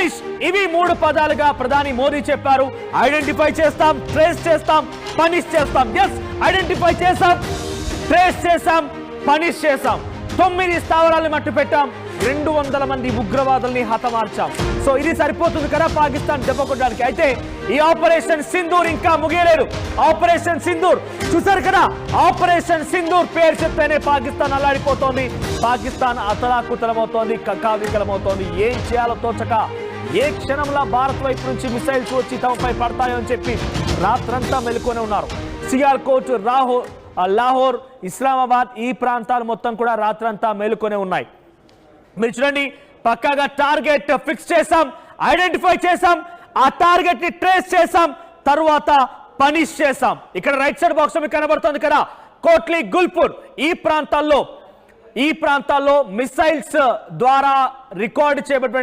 Punish ఇవి మూడు పదాలుగా ప్రధాని మోదీ చెప్పారు. ఐడెంటిఫై చేస్తాం ట్రేస్ చేస్తాం పనిష్ చేస్తాం. ఎస్ ఐడెంటిఫై చేస్తాం ట్రేస్ చేశాం పనిష్ చేస్తాం తొమ్మిది స్థావరాలు మట్టు పెట్టాం. రెండు వందల మంది ఉగ్రవాదుల్ని హతమార్చాం. సో ఇది సరిపోతుంది కదా పాకిస్తాన్ దెబ్బకొట్టడానికి అయితే ఈ ఆపరేషన్ సింధూర్ ఇంకా ముగియలేదు. ఆపరేషన్ సింధూర్. చూసారు కదా ఆపరేషన్ సింధూర్ పేరు చెప్తేనే పాకిస్తాన్ అల్లాడిపోతోంది. పాకిస్తాన్ అతలాకుతలమవుతోంది కక్కావికలమవుతోంది ఏం చేయాలో తోచక ఏ క్షణంలో భారత్ వైపు నుంచి మిసైల్స్ వచ్చి తమపై పడతాయని చెప్పి రాత్రంతా మెలుకొని ఉన్నారు. సియాల్కోట్ రాహో లాహోర్ ఇస్లామాబాద్ ఈ ప్రాంతాలు మొత్తం కూడా రాత్రంతా మేలుకొనే ఉన్నాయి. మీరు చూడండి పక్కాగా టార్గెట్ ఫిక్స్ చేసాం ఐడెంటిఫై చేసాం ఆ టార్గెట్ని ట్రేస్ చేసాం తరువాత పనిష్ చేసాం ఇక్కడ రైట్ సైడ్ బాక్స్ మీకు కనబడుతుంది కదా కోట్లీ గుల్పూర్. ఈ ప్రాంతాల్లో ఈ ప్రాంతాల్లో మిసైల్స్ ద్వారా రికార్డ్ చేయబడిన